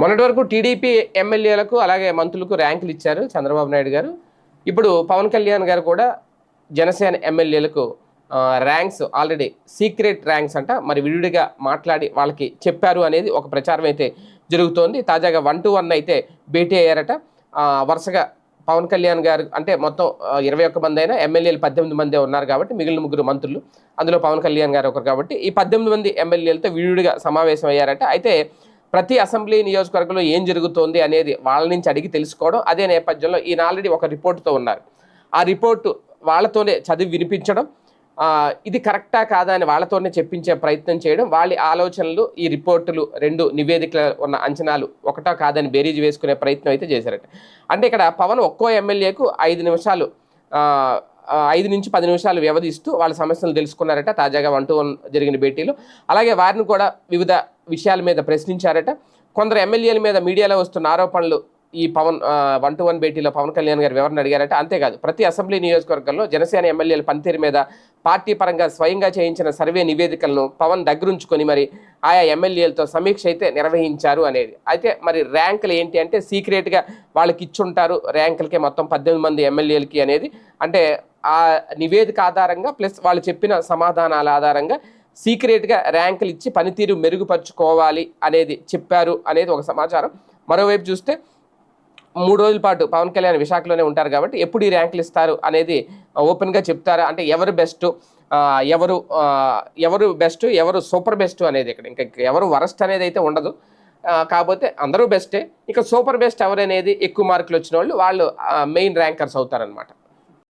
మొన్నటి వరకు టీడీపీ ఎమ్మెల్యేలకు అలాగే మంత్రులకు ర్యాంకులు ఇచ్చారు చంద్రబాబు నాయుడు గారు. ఇప్పుడు పవన్ కళ్యాణ్ గారు కూడా జనసేన ఎమ్మెల్యేలకు ర్యాంక్స్ ఆల్రెడీ సీక్రెట్ ర్యాంక్స్ అంట. మరి విడివిడిగా మాట్లాడి వాళ్ళకి చెప్పారు అనేది ఒక ప్రచారం అయితే జరుగుతోంది. తాజాగా వన్ టు వన్ అయితే భేటీ అయ్యారట. వరుసగా పవన్ కళ్యాణ్ గారు అంటే మొత్తం ఇరవై ఒక్క మంది అయినా ఎమ్మెల్యేలు పద్దెనిమిది మందే ఉన్నారు కాబట్టి మిగిలిన ముగ్గురు మంత్రులు. అందులో పవన్ కళ్యాణ్ గారు ఒకరు కాబట్టి ఈ పద్దెనిమిది మంది ఎమ్మెల్యేలతో విడివిడిగా సమావేశం అయ్యారట అయితే ప్రతి అసెంబ్లీ నియోజకవర్గంలో ఏం జరుగుతోంది అనేది వాళ్ళ నుంచి అడిగి తెలుసుకోవడం అదే నేపథ్యంలో ఈయన ఆల్రెడీ ఒక రిపోర్ట్తో ఉన్నారు. ఆ రిపోర్టు వాళ్ళతోనే చదివి వినిపించడం ఇది కరెక్టా కాదా అని వాళ్ళతోనే చెప్పించే ప్రయత్నం చేయడం వాళ్ళ ఆలోచనలు ఈ రిపోర్టులు రెండు నివేదికల ఉన్న అంచనాలు ఒకటో కాదని బేరీజ్ వేసుకునే ప్రయత్నం అయితే చేశారట. అంటే ఇక్కడ పవన్ ఒక్కో ఎమ్మెల్యేకు ఐదు నిమిషాలు ఐదు నుంచి పది నిమిషాలు వ్యవధిస్తూ వాళ్ళ సమస్యలు తెలుసుకున్నారట తాజాగా వన్ టు వన్ జరిగిన భేటీలో. అలాగే వారిని కూడా వివిధ విషయాల మీద ప్రశ్నించారట. కొందరు ఎమ్మెల్యేల మీద మీడియాలో వస్తున్న ఆరోపణలు ఈ పవన్ వన్ టు వన్ భేటీలో పవన్ కళ్యాణ్ గారు వివరణ అడిగారట. అంతేకాదు ప్రతి అసెంబ్లీ నియోజకవర్గంలో జనసేన ఎమ్మెల్యేల పనితీరు మీద పార్టీ పరంగా స్వయంగా చేయించిన సర్వే నివేదికలను పవన్ దగ్గరుంచుకొని మరి ఆయా ఎమ్మెల్యేలతో సమీక్ష అయితే నిర్వహించారు అనేది. అయితే మరి ర్యాంకులు ఏంటి అంటే సీక్రెట్గా వాళ్ళకి ఇచ్చుంటారు ర్యాంకులకే మొత్తం పద్దెనిమిది మంది ఎమ్మెల్యేలకి అనేది. అంటే ఆ నివేదిక ఆధారంగా ప్లస్ వాళ్ళు చెప్పిన సమాధానాల ఆధారంగా సీక్రెట్గా ర్యాంకులు ఇచ్చి పనితీరు మెరుగుపరుచుకోవాలి అనేది చెప్పారు అనేది ఒక సమాచారం. మరోవైపు చూస్తే మూడు రోజుల పాటు పవన్ కళ్యాణ్ విశాఖలోనే ఉంటారు కాబట్టి ఎప్పుడు ఈ ర్యాంకులు ఇస్తారు అనేది ఓపెన్గా చెప్తారా? అంటే ఎవరు బెస్ట్? ఎవరు ఎవరు బెస్ట్? ఎవరు సూపర్ బెస్ట్ అనేది ఇక్కడ ఇంకా ఎవరు వరస్ట్ అనేది అయితే ఉండదు. కాకపోతే అందరూ బెస్టే. ఇక సూపర్ బెస్ట్ ఎవరు అనేది ఎక్కువ మార్కులు వచ్చిన వాళ్ళు వాళ్ళు మెయిన్ ర్యాంకర్స్ అవుతారనమాట